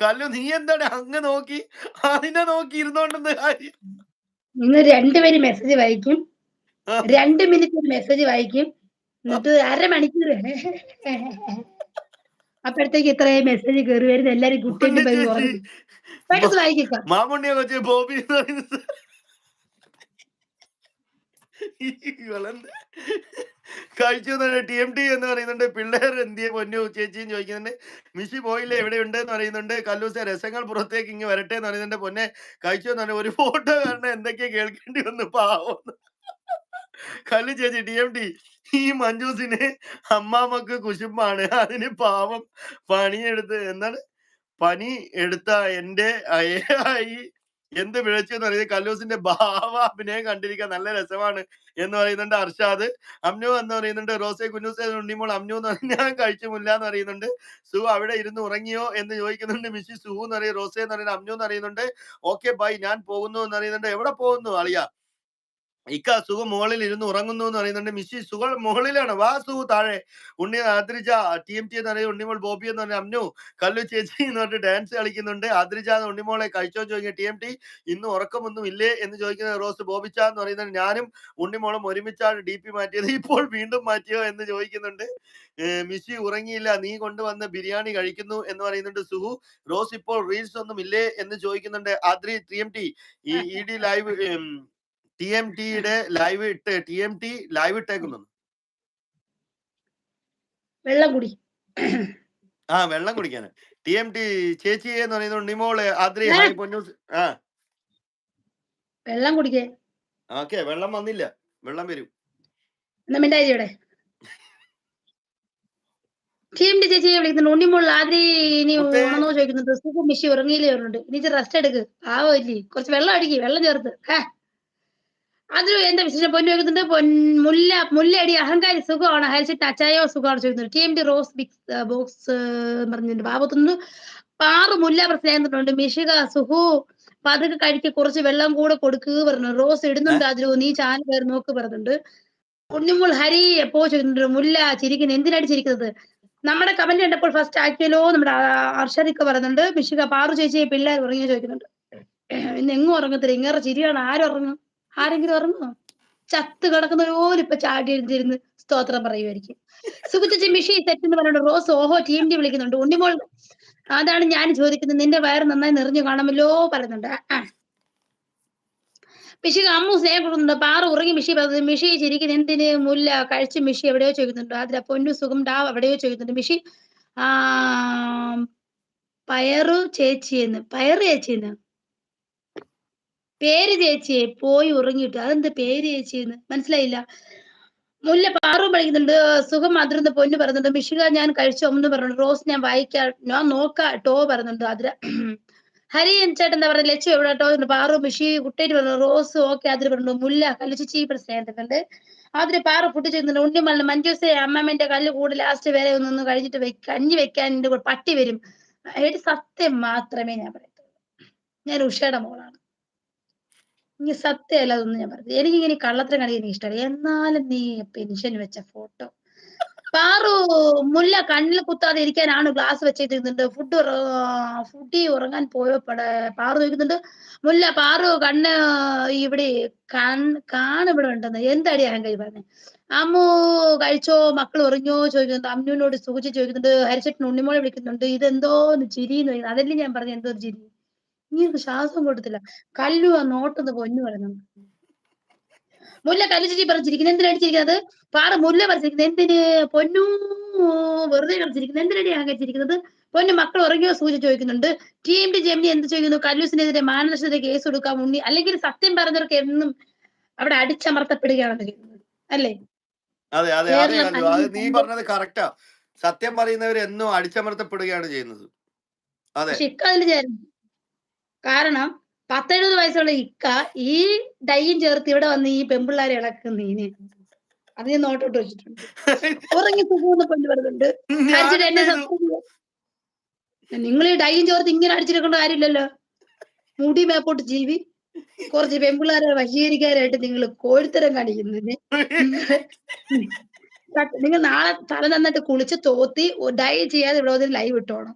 കല്ലു നീ എന്താണ് അങ്ങ് നോക്കി അതിനെ നോക്കി ഇരുന്നോണ്ടെന്ന് കാര്യം? ഇന്ന് 2 പേര് മെസ്സേജ് വായിക്കും. രണ്ട് 2 മിനിറ്റ് മെസ്സേജ് വായിക്കും. എന്നിട്ട് അരമണിക്കൂർ അപ്പഴത്തേക്ക് ഇത്രയും മെസ്സേജ് കയറി വരുന്ന എല്ലാരും. ഉറങ്ങും. പെട്ടെന്ന് വായിക്കാം മാമുണ്ണിയെ കൊച്ച് ബോബി എന്ന് കഴിച്ചു ടി എം ടി എന്ന് പറയുന്നുണ്ട്. പിള്ളേർ എന്തിയെ പൊന്നു ചേച്ചിയും ചോദിക്കുന്നുണ്ട്. മിഷി പോയില്ലേ? എവിടെയുണ്ട് എന്ന് പറയുന്നുണ്ട്. കല്ലൂസ രസങ്ങൾ പുറത്തേക്ക് ഇങ്ങ് വരട്ടെ എന്ന് പറയുന്നുണ്ട്. പൊന്നെ കഴിച്ചു എന്ന് പറഞ്ഞ ഒരു ഫോട്ടോ കാരണം എന്തൊക്കെയാ കേൾക്കേണ്ടി വന്നു? പാവം. കല്ലു ചേച്ചി ടി എം ടി ഈ മഞ്ജൂസിന് അമ്മാമ്മക്ക് കുശുമ്പാണ്. അതിന് പാവം പണിയെടുത്ത് എന്താണ്? പണി എടുത്ത എന്റെ അയ്യായി എന്ത് വിളിച്ചു എന്ന് പറയുന്നത് കല്ലൂസിന്റെ ഭാവ അഭിനയം കണ്ടിരിക്കാൻ നല്ല രസമാണ് എന്ന് പറയുന്നുണ്ട് അർഷാദ്. അമ്നു എന്ന് പറയുന്നുണ്ട് റോസെ കുന്നൂസെ ഉണ്ണിമോൾ അമ്നു എന്ന് പറഞ്ഞാൽ ഞാൻ കഴിച്ചുമില്ല എന്ന് പറയുന്നുണ്ട്. സു അവിടെ ഇരുന്ന് ഉറങ്ങിയോ എന്ന് ചോദിക്കുന്നുണ്ട് മിസ്സി സു എന്ന് പറയും റോസെ എന്ന് പറയുന്നത് അമ്നു എന്ന് പറയുന്നുണ്ട്. ഓക്കെ ബൈ ഞാൻ പോകുന്നു എന്ന് പറയുന്നുണ്ട്. എവിടെ പോകുന്നു അളിയ? ഇക്ക സുഖം മുകളിൽ ഇരുന്ന് ഉറങ്ങുന്നു എന്ന് പറയുന്നുണ്ട്. മിസ്സി സുഖം മുകളിലാണ്. വാ സുഖ താഴെ. Unni Adrija T M T എന്ന് പറയുന്നത് ഉണ്ണിമോൾ ബോബി എന്ന് പറഞ്ഞ അമ്നു കല്ലു ചേച്ചി എന്ന് പറഞ്ഞിട്ട് ഡാൻസ് കളിക്കുന്നുണ്ട്. ആദ്രിജ എന്ന് ഉണ്ണിമോളെ കഴിച്ചോ ചോദിക്കുക ടി എം ടി ഇന്ന് ഉറക്കമൊന്നും ഇല്ലേ എന്ന് ചോദിക്കുന്ന റോസ് ബോബിച്ച എന്ന് പറയുന്നത് ഞാനും ഉണ്ണിമോളും ഒരുമിച്ചാണ് ഡി പി മാറ്റിയത്. ഇപ്പോൾ വീണ്ടും മാറ്റിയോ എന്ന് ചോദിക്കുന്നുണ്ട്. മിസ്സി ഉറങ്ങിയില്ല. നീ കൊണ്ടുവന്ന ബിരിയാണി കഴിക്കുന്നു എന്ന് പറയുന്നുണ്ട് സുഹു. റോസ് ഇപ്പോൾ റീൽസ് ഒന്നും ഇല്ലേ എന്ന് ചോദിക്കുന്നുണ്ട്. ആദ്രി ടി എം ടി ഈ E D live T M ടിയുടെ ലൈവ് ഇട്ട് ടി എം ടി ലൈവ് ഇട്ടേക്കുന്നു വെള്ളം കുടി. ആ വെള്ളം കുടിക്കാന് ടി എം ടി ചേച്ചി എന്ന് പറയുന്നത് നിമോൾ ആദ്രി? ഹായ് പൊന്നൂസ് ആ വെള്ളം കുടിക്കേ. ഓക്കെ വെള്ളം വന്നില്ല വെള്ളം വരും ഇവിടെ. ടീമിന്റെ ചേച്ചിയെ വിളിക്കുന്നുണ്ട്. ഉണ്ണിമുള്ള ആദ്രി ഇനി. ഉണർന്നോ ചോദിക്കുന്നുണ്ട്. സുഖം മിഷി ഉറങ്ങിയില്ലേ പറഞ്ഞിട്ട്. ഇനി റെസ്റ്റ് എടുക്ക്. ആവോ ഇല്ലേ കുറച്ച് വെള്ളം അടിക്ക്. വെള്ളം ചേർത്ത്. ഹേ. അത് എന്താ വിശേഷം പൊന്നു ചോദിക്കുന്നുണ്ട്. പൊൻ മുല്ല മുല്ലയടി അഹങ്കാരി സുഖമാണ്. ഹരിച്ചിട്ട് അച്ചായോ സുഖമാണ് ചോദിക്കുന്നുണ്ട്. ടി എം ഡി റോസ് ബിക്സ് ബോക്സ് പറഞ്ഞിട്ടുണ്ട്. ബാബത്തുനിന്ന് പാറു മുല്ല പ്രശ്നം മിഷിക സുഹു പതുക്കെ കഴിക്ക് കുറച്ച് വെള്ളം കൂടെ കൊടുക്കുക പറഞ്ഞു. റോസ് ഇടുന്നുണ്ട് അതിലോ നീ ചാനൽ പേർ നോക്ക് പറഞ്ഞിട്ടുണ്ട്. ഉണ്ണിമുൾ ഹരി എപ്പോ ചോദിക്കുന്നുണ്ട്. മുല്ല ചിരിക്കുന്നു. എന്തിനായിട്ട് ചിരിക്കുന്നത്? നമ്മുടെ കമന്റ് കണ്ടപ്പോൾ ഫസ്റ്റ് ആക്കിയല്ലോ നമ്മുടെ അർഷദിക്ക പറയുന്നുണ്ട്. മിഷിക പാറു ചേച്ചിയെ പിള്ളേർ ഉറങ്ങിയോ ചോദിക്കുന്നുണ്ട്. ഇന്ന് എങ്ങും ഉറങ്ങത്തില്ല. ഇങ്ങേറെ ചിരിയാണ്. ആരുറങ്ങും? ആരെങ്കിലും ഓർമ്മോ ചത്ത് കിടക്കുന്ന ഇപ്പൊ ചാടി എഴുതിരുന്ന് സ്തോത്രം പറയുമായിരിക്കും. സുഖിച്ച മിഷി സെറ്റ് എന്ന് റോസ് ഓഹോ ടീം വിളിക്കുന്നുണ്ട്. ഉണ്ണിമോൾ അതാണ് ഞാൻ ചോദിക്കുന്നത്. നിന്റെ വയറ് നന്നായി നിറഞ്ഞു കാണുമല്ലോ പറയുന്നുണ്ട്. ആ. മിഷിക അമ്മു സ്നേഹം കൊടുക്കുന്നുണ്ട്. പാറ ഉറങ്ങി മിഷി പറയുന്നത്. മിഷി ചിരിക്കുന്ന എന്തിന് മുല്ല കഴിച്ച് മിഷി എവിടെയോ ചോദിക്കുന്നുണ്ട്. അതിൽ പൊന്നു സുഖം ഡാ എവിടെയോ ചോദിക്കുന്നുണ്ട്. മിഷി ആ പയറു ചേച്ചിയെന്ന് പയറ് ചേച്ചിയെന്ന് പേര് ചേച്ചിയെ പോയി ഉറങ്ങിയിട്ട്. അതെന്ത് പേര് ചേച്ചിയെന്ന്? മനസ്സിലായില്ല. മുല്ല പാറു പഠിക്കുന്നുണ്ട് സുഖം അതിർന്ന് പൊന്നു പറയുന്നുണ്ട്. മിഷിക ഞാൻ കഴിച്ചോ? എന്ന് പറഞ്ഞു. റോസ് ഞാൻ വായിക്കാം. ഞാൻ നോക്കാട്ടോ പറയുന്നുണ്ട്. അതിര. ഹരി ചേട്ടൻ എന്താ പറയുക ലച്ചു എവിടെ ടോ പാറു മിഷി കുട്ടേറ്റ് പറഞ്ഞു റോസ് ഓക്കെ അതിര് പറഞ്ഞു മുല്ല കല്ലിച്ചു പ്രശ്നം അതിന് പാറ പൊട്ടി ചെയ്യുന്നുണ്ട്. ഉണ്ണിമല്ല മഞ്ജുസെ അമ്മമ്മന്റെ കല്ല് കൂടെ ലാസ്റ്റ് വരെ ഒന്ന് കഴിഞ്ഞിട്ട് വെക്ക കഞ്ഞി വെക്കാൻ പട്ടി വരും. ഏത് സത്യം മാത്രമേ ഞാൻ പറയത്തുള്ളൂ. ഞാൻ ഉഷയുടെ മോളാണ്. ഇനി സത്യമല്ല അതൊന്നും ഞാൻ എനിക്ക് എനിക്കിങ്ങനെ കള്ളത്തരം കളി എനിക്ക് ഇഷ്ടമല്ല. എന്നാലും നീ പെൻഷൻ വെച്ച ഫോട്ടോ. പാറു മുല്ല കണ്ണിൽ കുത്താതെ ഇരിക്കാനാണ് ഗ്ലാസ് വെച്ചിരിക്കുന്നുണ്ട് ഫുഡ് ഫുഡി ഉറങ്ങാൻ പോയപ്പോടെ പട പാറു ചോദിക്കുന്നുണ്ട് മുല്ല പാറു കണ്ണ് ഇവിടെ കാണ ഇവിടെ ഉണ്ടെന്ന്. എന്താടി അഹങ്കാരി പറഞ്ഞു? അമ്മു കഴിച്ചോ? മക്കൾ ഉറങ്ങിയോ? ചോദിക്കുന്നുണ്ട്. അമ്മുവിനോട് സൂചി ചോദിക്കുന്നുണ്ട്. ഹരിച്ചേട്ടൻ ഉണ്ണിമോളെ വിളിക്കുന്നുണ്ട്. ഇതെന്തോ ചിരി എന്ന് അതല്ലേ ഞാൻ പറഞ്ഞു എന്തോ ചിരി? നീ ശ്വാസം കൊടുത്തില്ല കല്ലു ആ നോട്ടൊന്ന് പൊന്നു പറയുന്നു മുല്ല കല്ലു ചേച്ചി പറിച്ചിരിക്കുന്നത് എന്തിനാ അടിച്ചിരിക്കുന്നത്? പാറ മുല്ല പറിച്ചിരിക്കുന്നത് എന്തിന്? പൊന്നു. വെറുതെ കളിച്ചിരിക്കുന്നത് എന്തിനടി അഹങ്കരിച്ചിരിക്കുന്നത് പൊന്നു മക്കൾ ഉറങ്ങിയോ സൂചി ചോദിക്കുന്നുണ്ട്. ടീം ഡി ജെമിനി എന്ത് ചോദിക്കുന്നു? കല്ലൂസിനെതിരെ മാനനഷ്ടത്തെ കേസ് കൊടുക്കാൻ ഉണ്ണി. അല്ലെങ്കിൽ സത്യം പറഞ്ഞവർക്ക് എന്നും അവിടെ അടിച്ചമർത്തപ്പെടുകയാണെന്ന് ചെയ്യുന്നത് അല്ലേ? അതെ അതെ അതെ നീ പറഞ്ഞത് കറക്റ്റാ സത്യം പറയുന്നവർ എന്നും അടിച്ചമർത്തപ്പെടുകയാണ് ചെയ്യുന്നത്. അതെ പക്ഷെ ഇക്ക അതിൽ ചേരുന്നു കാരണം പത്തെഴുപത് വയസ്സുള്ള ഇക്ക ഈ ഡൈയും ചേർത്ത് ഇവിടെ വന്ന് ഈ പെമ്പിള്ളാരെ ഇളക്കുന്നീന് അത് ഞാൻ നോട്ടോട്ട് വെച്ചിട്ടുണ്ട്. ഉറങ്ങി സുഖമെന്ന് പെണ്ണ് വരുന്നുണ്ട്. എന്നെ നിങ്ങൾ ഈ ഡൈയും ചേർത്ത് ഇങ്ങനെ അടിച്ചിരിക്കേണ്ട കാര്യമില്ലല്ലോ. മുടി മേപ്പോട്ട് ജീവി കുറച്ച് പെമ്പിള്ളാരെ വശീകരിക്കാനായിട്ട് നിങ്ങൾ കോഴിത്തരം കാണിക്കുന്നതിന്. നിങ്ങൾ നാളെ തല നന്നായിട്ട് കുളിച്ച് തോത്തി ഡൈ ചെയ്യാതെ ഇവിടെ വന്ന് ലൈവ് ഇട്ടോണം.